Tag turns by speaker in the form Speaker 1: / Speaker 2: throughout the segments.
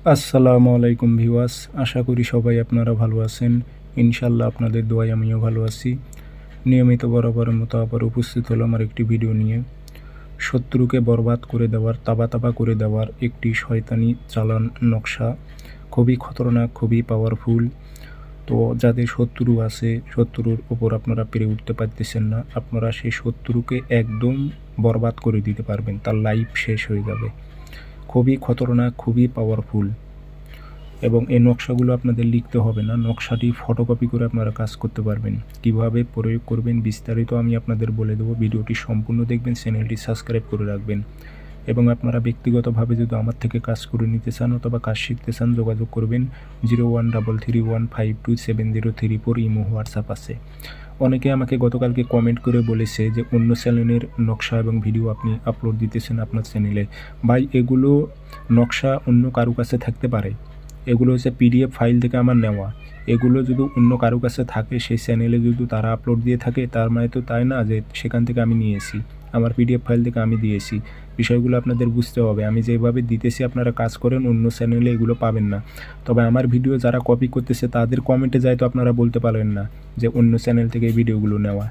Speaker 1: আসসালামু আলাইকুম ভিওয়াস আশা করি সবাই আপনারা ভালো আছেন। ইনশাল্লাহ আপনাদের দোয়ায় আমিও ভালো আছি। নিয়মিত বরাবরের মতো আবার উপস্থিত হলো আমার একটি ভিডিও নিয়ে। শত্রুকে বরবাদ করে দেওয়ার তাবা তাবা করে দেওয়ার একটি শয়তানি চালান নকশা খুবই খতরনাক, খুবই পাওয়ারফুল তো যাদের শত্রু আছে, শত্রুর ওপর আপনারা পেরে উঠতে পারতেছেন না, আপনারা সেই শত্রুকে একদম বরবাদ করে দিতে পারবেন, তার লাইফ শেষ হয়ে যাবে। খুবই খতরনাক, খুবই পাওয়ারফুল এবং এই নকশাগুলো আপনাদের লিখতে হবে না। নকশাটি ফটোকপি করে আপনারা কাজ করতে পারবেন। কীভাবে প্রয়োগ করবেন বিস্তারিত আমি আপনাদের বলে দেবো। ভিডিওটি সম্পূর্ণ দেখবেন, চ্যানেলটি সাবস্ক্রাইব করে রাখবেন এবং আপনারা ব্যক্তিগতভাবে যদি আমার থেকে কাজ করে নিতে চান অথবা কাজ শিখতে চান, যোগাযোগ করবেন zero one double three one five two seven zero three four, imo, WhatsApp আছে। অনেকে আমাকে গতকালকে কমেন্ট করে বলেছে যে, অন্য চ্যানেলের নকশা এবং ভিডিও আপনি আপলোড দিতেছেন আপনার চ্যানেলে। ভাই, এগুলো নকশা অন্য কারও কাছে থাকতে পারে। এগুলো হচ্ছে পিডিএফ ফাইল থেকে আমার নেওয়া। এগুলো যদি অন্য কারও কাছে থাকে, সেই চ্যানেলে যদি তারা আপলোড দিয়ে থাকে, তার মানে তো তাই না যে, সেখান থেকে আমি নিয়েছি। আমার পিডিএফ ফাইল থেকে আমি দিয়েছি। বিষয়গুলো আপনাদের বুঝতে হবে। আমি যেভাবে দিতেছি আপনারা কাজ করেন, অন্য চ্যানেলে এগুলো পাবেন না। তবে আমার ভিডিও যারা কপি করতেছে, তাদের কমেন্টে যায় তো আপনারা বলতে পারেন না যে অন্য চ্যানেল থেকে এই ভিডিওগুলো নেওয়া।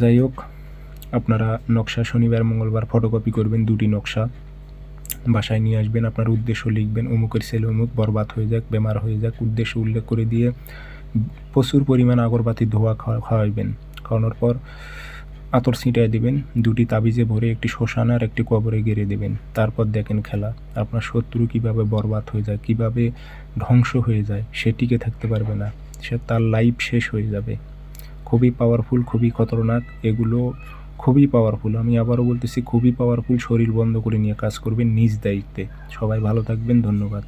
Speaker 1: যাই হোক, আপনারা নকশা শনিবার, মঙ্গলবার ফটোকপি করবেন দুটি নকশা। বাসায় নিয়ে আসবেন, আপনার উদ্দেশ্য লিখবেন, অমুকের ছেলে অমুক, বরবাদ হয়ে যাক, বেমার হয়ে যাক, উদ্দেশ্য উল্লেখ করে দিয়ে প্রচুর পরিমাণ আগরবাতি ধোয়া খাওয়া খাওয়াইবেন। খাওয়ানোর পর আতর ছিটায় দিবেন, দুটি তাবিজে ভরে একটি শ্মশান আর একটি কবরে গেড়ে দেবেন। তারপর দেখেন খেলা, আপনার শত্রু কীভাবে বরবাদ হয়ে যায়, কীভাবে ধ্বংস হয়ে যায়, সে টিকে থাকতে পারবে না। সে তার লাইফ শেষ হয়ে যাবে। খুবই পাওয়ারফুল খুবই খতরনাক, এগুলো খুবই পাওয়ারফুল আমি আবারও বলতেছি, খুবই পাওয়ারফুল শরীর বন্ধ করে নিয়ে কাজ করবেন নিজ দায়িত্বে। সবাই ভালো থাকবেন, ধন্যবাদ।